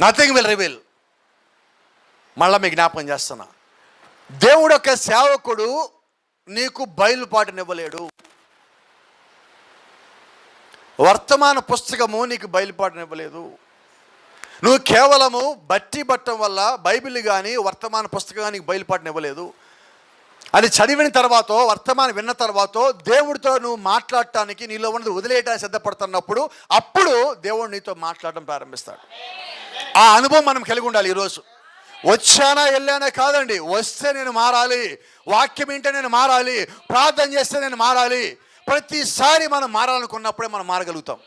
Nothing will reveal మళ్ళీ మీకు జ్ఞాపకం చేస్తున్నా. దేవుడు యొక్క సేవకుడు నీకు బయలుపాటునివ్వలేడు. వర్తమాన పుస్తకము నీకు బయలుపాటునివ్వలేదు. నువ్వు కేవలము బట్టి పట్టడం వల్ల బైబిల్ కానీ వర్తమాన పుస్తకం కానీ నీకు బయలుపాటునివ్వలేదు. అది చదివిన తర్వాత వర్తమానం విన్న తర్వాత దేవుడితో నువ్వు మాట్లాడటానికి నీలో ఉన్నది వదిలేయడానికి సిద్ధపడుతున్నప్పుడు అప్పుడు దేవుడు నీతో మాట్లాడడం ప్రారంభిస్తాడు. ఆ అనుభవం మనం కలిగి ఉండాలి ఈరోజు. వచ్చానా వెళ్ళానా కాదండి వస్తే నేను మారాలి వాక్యం ఏంటో నేను మారాలి ప్రార్థన చేస్తే నేను మారాలి ప్రతిసారి మనం మారాలనుకున్నప్పుడే మనం మారగలుగుతాం.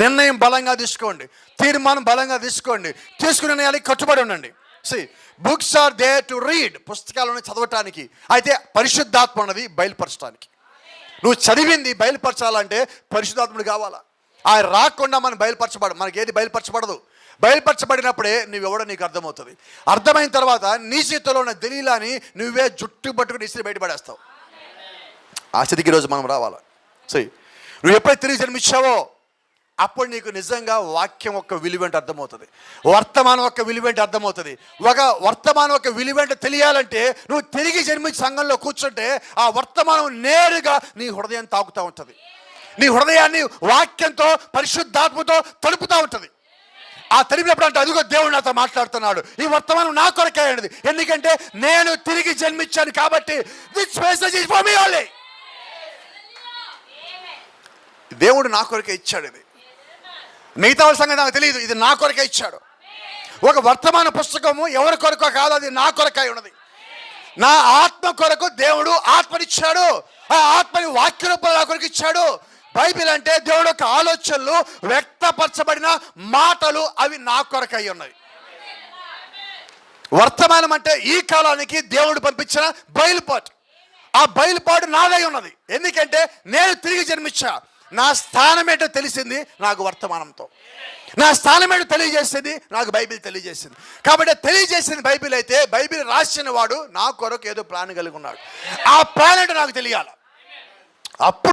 నిర్ణయం బలంగా తీసుకోండి తీర్మానం బలంగా తీసుకోండి తీసుకునే నిర్ణయానికి కట్టుబడి ఉండండి. See books are there to read పుస్తకాలను చదవటానికి అయితే పరిశుద్ధాత్మ ఉన్నది బయలుపరచడానికి నువ్వు చదివింది బయలుపరచాలంటే పరిశుద్ధాత్ముడు కావాలా? ఆయన రాకుండా మనం బయలుపరచబడ మనకి ఏది బయలుపరచబడదు. బయలుపరచబడినప్పుడే నువ్వెవడో నీకు అర్థమవుతుంది. అర్థమైన తర్వాత నీ చేతిలో ఉన్న దలీలాని నువ్వే జుట్టు పట్టుకుని ఇసిరి బయటపడేస్తావు. ఆ స్థితికి ఈరోజు మనం రావాలి? సరే నువ్వు ఎప్పుడైతే తిరిగి జన్మించావో అప్పుడు నీకు నిజంగా వాక్యం యొక్క విలువేంటి అర్థమవుతుంది. వర్తమానం యొక్క విలువేంటి అర్థమవుతుంది. ఒక వర్తమానం యొక్క విలువేంటి తెలియాలంటే నువ్వు తిరిగి జన్మించి సంఘంలో కూర్చుంటే ఆ వర్తమానం నేరుగా నీ హృదయం తాకుతూ ఉంటుంది. నీ హృదయాన్ని వాక్యంతో పరిశుద్ధాత్మతో తలుపుతూ ఉంటుంది. ఆ తడిపినప్పుడు అంటే అదిగో దేవుడు నాతో మాట్లాడుతున్నాడు. ఈ వర్తమానం నా కొరకే అనేది ఎందుకంటే నేను తిరిగి జన్మించాను కాబట్టి this message is for me only దేవుడు నా కొరకే ఇచ్చాడు ఇది. మిగతా వాళ్ళ సంగతి నాకు తెలియదు. ఇది నా కొరకే ఇచ్చాడు. ఒక వర్తమాన పుస్తకము ఎవరి కొరకో కాదు అది నా కొరకై ఉన్నది. నా ఆత్మ కొరకు దేవుడు ఆత్మనిచ్చాడు. ఆ ఆత్మని వాక్య రూపంలో నా కొరకు ఇచ్చాడు. బైబిల్ అంటే దేవుడు యొక్క ఆలోచనలు వ్యక్తపరచబడిన మాటలు అవి నా కొరకై ఉన్నవి. వర్తమానం అంటే ఈ కాలానికి దేవుడు పంపించిన బయలుపాటు. ఆ బయలుపాటు నాదై ఉన్నది. ఎందుకంటే నేను తిరిగి జన్మించా నా స్థానం ఏంటో తెలిసింది నాకు వర్తమానంతో. నా స్థానం ఏంటో తెలియజేసింది నాకు బైబిల్ తెలియజేసింది. కాబట్టి తెలియజేసింది బైబిల్ అయితే బైబిల్ రాసిన వాడు నా కొరకు ఏదో ప్లాన్ కలిగి ఉన్నాడు. ఆ ప్లాన్ ఏంటో నాకు తెలియాలి. అప్పుడు